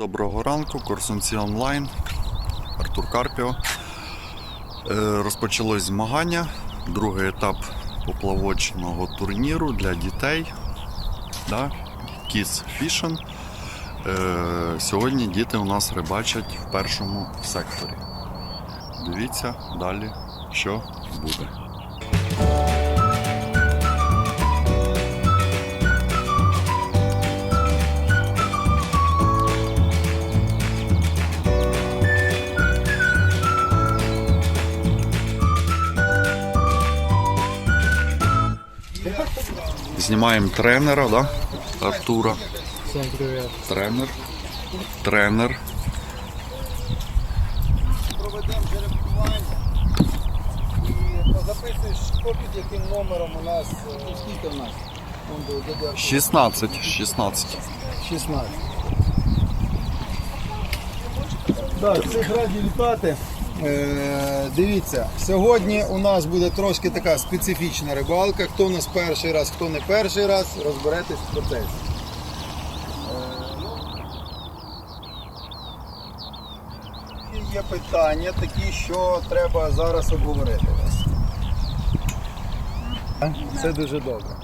Доброго ранку, Корсунці онлайн, Артур Карпіо. Е, Розпочалось змагання, другий етап поплавочного турніру для дітей. Да? Kids Fishing. Е, Сьогодні діти у нас рибачать в першому секторі. Дивіться далі, що буде. Знімаємо тренера, да? Артура. Всем привет. Тренер. Тренер. проведемо жеребкування і записуєш, хто під яким номером у нас, е, скільки у нас? Вон до 16. 16. 16. Так, всіх раді вітати. Е, дивіться, сьогодні у нас буде трошки така специфічна рибалка. Хто у нас перший раз, хто не перший раз, розберетесь в процесі. Е, Є питання такі, що треба зараз обговорити. Це дуже добре.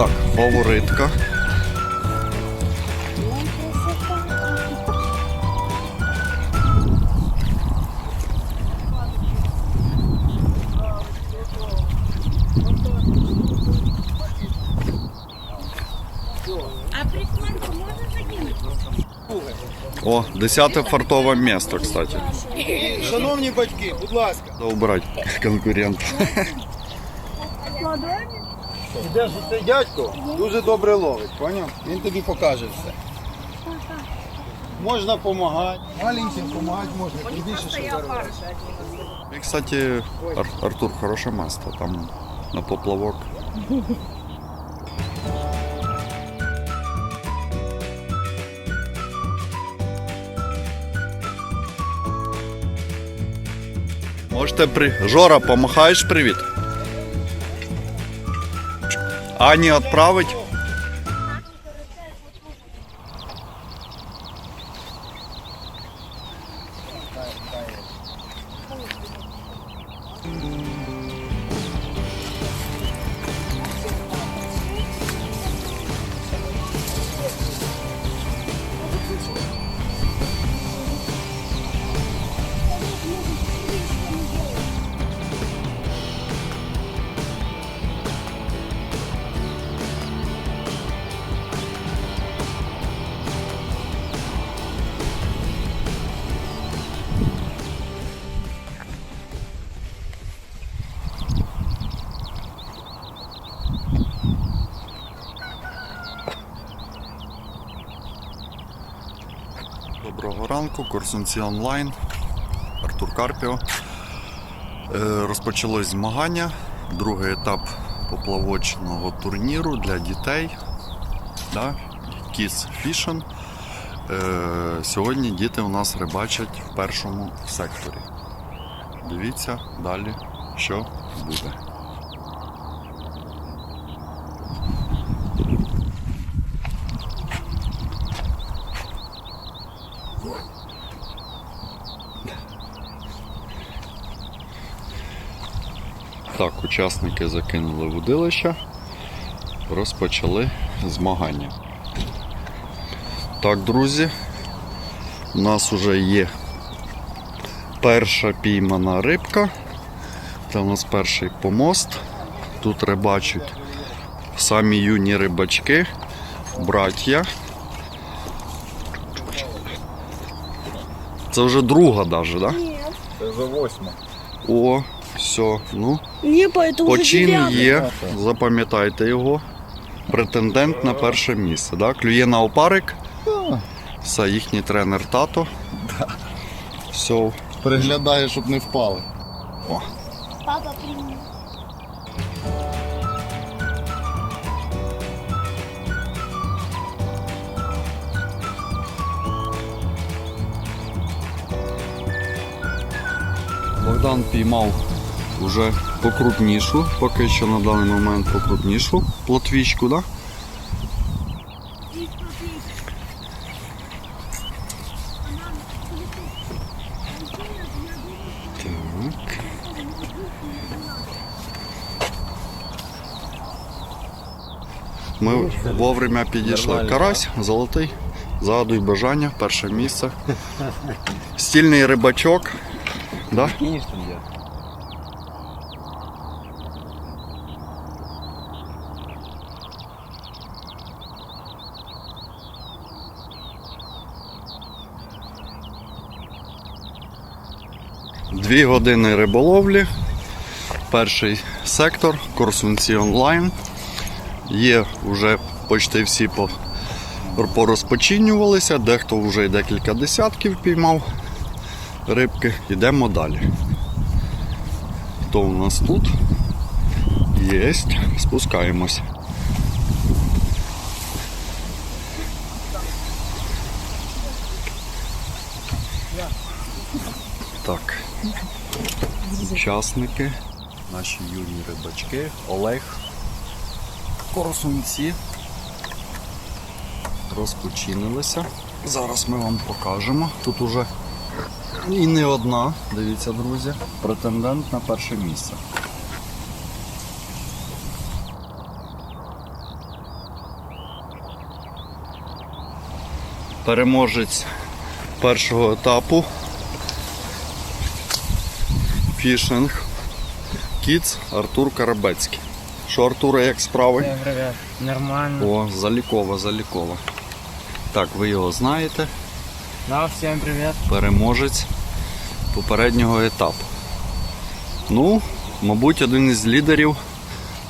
Так, фаворитка. О, 10 фартове місто, кстати. Шановні батьки, будь ласка. Убрати конкурент. Ідеш у цей дядько, дуже добре ловить, поняв? Він тобі покаже все. Можна допомагати, маленьким допомагати можна, тим більше, що зараз. І, кстати, Ар- Артур, хороше місто. Там на поплавок. Можете при... Жора, помахаєш привіт? Ані відправить. Ранку, Корсунці онлайн, Артур Карпіо. Е, Розпочалось змагання, другий етап поплавочного турніру для дітей. Да? Kids Fishing. Е, Сьогодні діти у нас рибачать в першому секторі. Дивіться далі, що буде. Так, учасники закинули вудилища, розпочали змагання. Так, друзі, у нас вже є перша піймана рибка. Це у нас перший помост. Тут рибачать самі юні рибачки, браття. Це вже друга навіть, так? Да? Це за восьма. О, все, ну. Это Почин є, запам'ятайте його. Претендент на перше місце. Да? Клює на опарик. Це їхній тренер тато. Все. Приглядає, щоб не впали. Папа, прими. Богдан піймав вже покрупнішу, поки що на даний момент покрупнішу плотвічку, да? Так. Ми вовремя підійшли. Карась, золотий. Загадуй бажання, перше місце. Стільний рибачок. Да? Дві години риболовлі. Перший сектор, Корсунці онлайн. Є вже почти всі по, порозпочинювалися, дехто вже й декілька десятків піймав рибки. Йдемо далі. Хто у нас тут? Єсть. Спускаємось. Так. Учасники, наші юні рибачки, Олег, Коросунці розпочинилися. Зараз ми вам покажемо. Тут уже і не одна, дивіться, друзі, претендент на перше місце. Переможець першого етапу Фішинг Кіц Артур Карабецький. Що, Артуре, як справи? Всем привет. Нормально. О, залікова, залікова. Так, ви його знаєте. Да, всем привет. Переможець попереднього етапу. Ну, мабуть, один із лідерів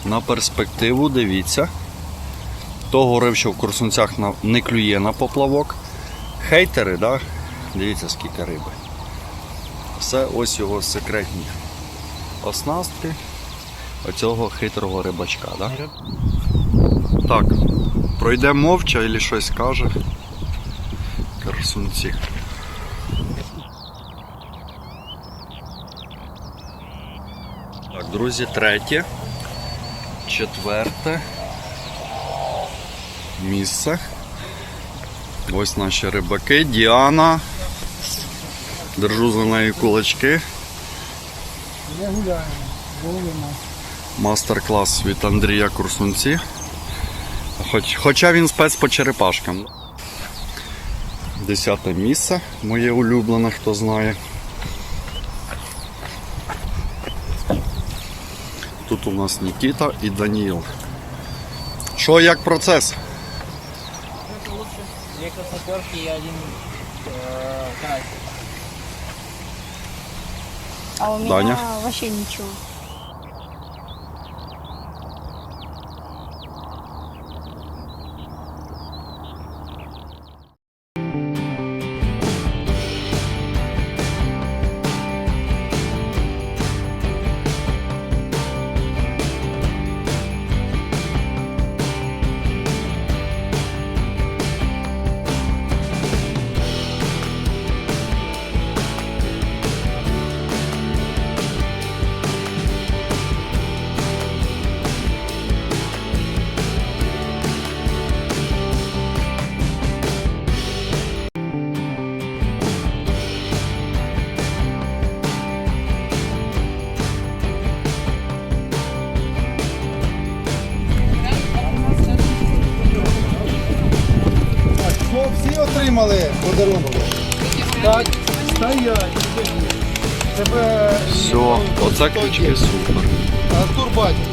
на перспективу, дивіться. Хто говорив, що в Корсунцях на- не клює на поплавок. Хейтери, да? дивіться, скільки риби. Все ось його секретні оснастки оцього хитрого рибачка. Да? Так, пройде мовча і щось скаже. Корсунці. Так, друзі, третє, четверте місце. Ось наші рибаки. Діана. Держу за нею кулачки. Не гуляємо. Ловимо. Мастер-клас від Андрія Курсунці. Хоч, хоча він спец по черепашкам. Десяте місце, моє улюблене, хто знає. Тут у нас Нікіта і Даніл. Що, як процес? Две красноперки и один э, карась. А у меня Даня? вообще ничего. Отримали подарунок? Так, стоять. Тебе Все, оце ключки супер. Артур Батьків.